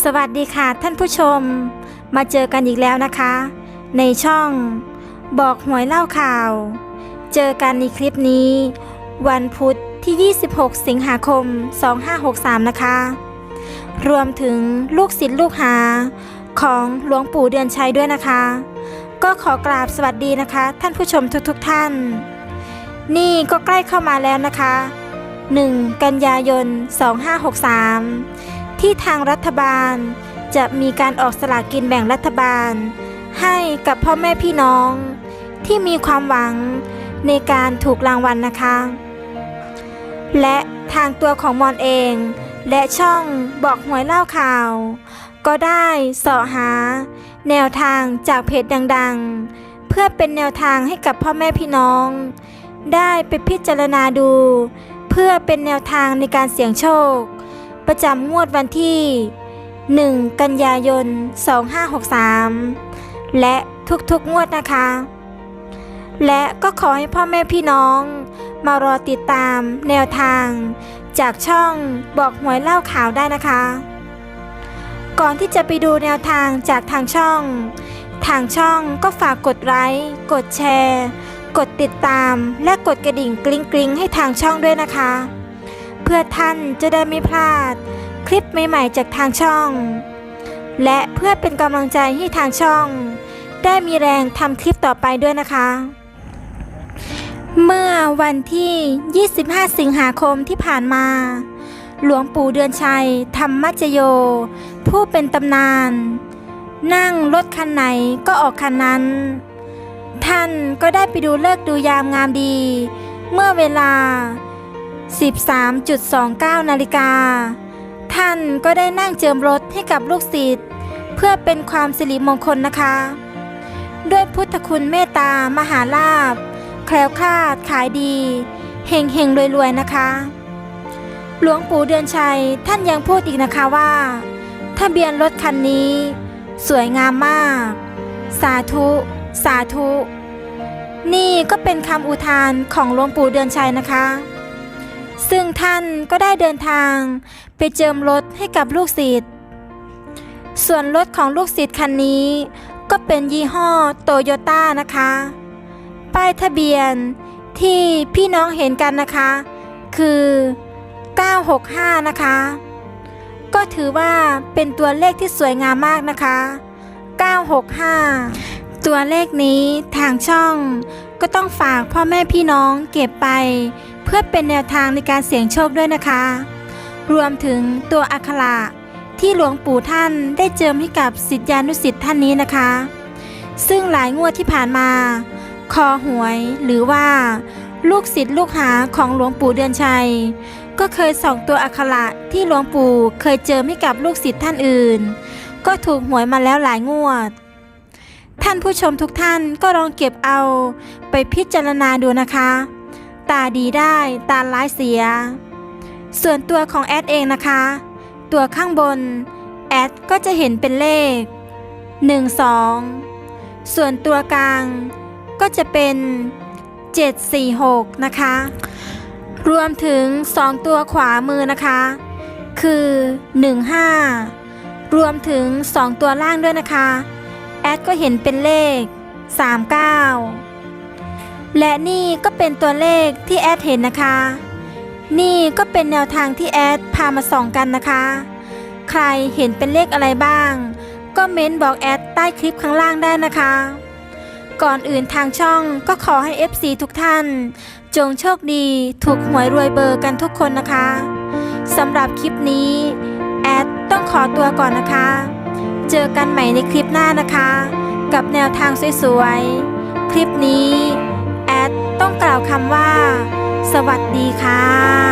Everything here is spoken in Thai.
สวัสดีค่ะท่านผู้ชม มาเจอกันอีกแล้วนะคะ ในช่อง บอกหวยเล่าข่าว เจอกันในคลิปนี้ วันพุธที่ 26 สิงหาคม 2563 นะคะ รวมถึงลูกศิษย์ลูกหาของหลวงปู่เดือนชัยด้วยนะคะ ก็ขอกราบสวัสดีนะคะ ท่านผู้ชมทุกๆทท่าน นี่ก็ใกล้เข้ามาแล้วนะคะ 1 กันยายน 2563 ที่ทางรัฐบาล จะมีการออกสลากกินแบ่งรัฐบาล ให้กับพ่อแม่พี่น้อง ที่มีความหวังในการถูกรางวัลนะคะ และทางตัวของมอนเอง และช่องบอกหวยเล่าข่าว ก็ได้เสาะหา แนวทางจากเพจดังๆ เพื่อเป็นแนวทางให้กับพ่อแม่พี่น้อง ได้ไปพิจารณาดู เพื่อเป็นแนวทางในการเสี่ยงโชค ประจำงวดวันที่ 1 กันยายน 2563 และทุกๆงวดนะคะ และก็ขอให้พ่อแม่พี่น้อง มารอติดตามแนวทาง จากช่องบอกหวยเล่าข่าวได้นะคะ ก่อนที่จะไปดูแนวทางจากทางช่อง ทางช่องก็ฝากกดไลค์กดแชร์ กดติดตามและกดกระดิ่งกริ๊งกริ๊งๆให้ทางช่องด้วยนะคะ เพื่อท่านจะได้ไม่พลาด คลิปใหม่ๆจากทางช่อง และเพื่อเป็นกำลังใจให้ทางช่อง ได้มีแรงทำคลิปต่อไปด้วยนะคะ เมื่อวันที่ 25 สิงหาคมที่ผ่านมา หลวงปู่เดือนชัย ธรรมจโย ผู้เป็นตำนาน นั่งรถคันไหนก็ออกคันนั้น ท่านก็ได้ไปดูเลิกดูยามงามดี เมื่อเวลา 13.29 นาฬิกา ท่านก็ได้นั่งเจิมรถให้กับลูกศิษย์เพื่อเป็นความสิริมงคลนะคะ ด้วยพุทธคุณเมตตามหาลาภแคล้วคลาดขายดีเฮงเฮงรวยๆนะคะ หลวงปู่เดือนชัยท่านยังพูดอีกนะคะว่า ทะเบียนรถคันนี้ สวยงามมาก สาธุ สาธุ นี่ก็เป็นคำอุทานของหลวงปู่เดือนชัยนะคะ ซึ่งท่านก็ได้เดินทาง ไปเจิมรถให้กับลูกศิษย์ ส่วนรถของลูกศิษย์คันนี้ ก็เป็นยี่ห้อโตโยต้านะคะ ป้ายทะเบียนที่พี่น้องเห็นกันนะคะ คือ 965 นะคะ ก็ถือว่าเป็นตัวเลขที่สวยงามมากนะคะ 965 ตัวเลขนี้ทางช่องก็ต้องฝากพ่อแม่พี่น้องเก็บไป เพื่อเป็นแนวทางในการเสี่ยงโชคด้วยนะคะ รวมถึงตัวอักขระที่หลวงปู่ท่านได้เจิมให้กับสิทธิานุสิทธิ์ท่านนี้นะคะ ซึ่งหลายงวดที่ผ่านมา คอหวยหรือว่า ลูกศิษย์ลูกหาของหลวงปู่เดือนชัย ก็เคยส่องตัวอักขระที่หลวงปู่เคยเจิมให้กับลูกศิษย์ท่านอื่น ก็ถูกหวยมาแล้วหลายงวดท่านผู้ชมทุกท่านก็ลองเก็บเอาไปพิจารณาดูนะคะ ตาดีได้ ตาร้ายเสีย ส่วนตัวของแอดเองนะคะ ตัวข้างบน แอดก็จะเห็นเป็นเลข 1 2 ส่วนตัวกลาง ก็จะเป็น 7 4 6 นะคะ รวมถึง 2 ตัวขวามือนะคะ คือ 1 5 รวมถึง 2 ตัวล่างด้วยนะคะ แอดก็เห็นเป็นเลข 39 และนี่ก็เป็นตัวเลขที่แอดเห็นนะคะ นี่ก็เป็นแนวทางที่แอดพามาส่องกันนะคะ ใครเห็นเป็นเลขอะไรบ้าง ก็เม้นบอกแอดใต้คลิปข้างล่างได้นะคะ ก่อนอื่นทางช่องก็ขอให้ FC ทุกท่าน จงโชคดีถูกหวยรวยเบอร์กันทุกคนนะคะสำหรับคลิปนี้ แอดต้องขอตัวก่อนนะคะ เจอกันใหม่ในคลิปหน้านะคะ กับแนวทางสวยๆ คลิปนี้ แอดต้องกล่าวคำว่า สวัสดีค่ะ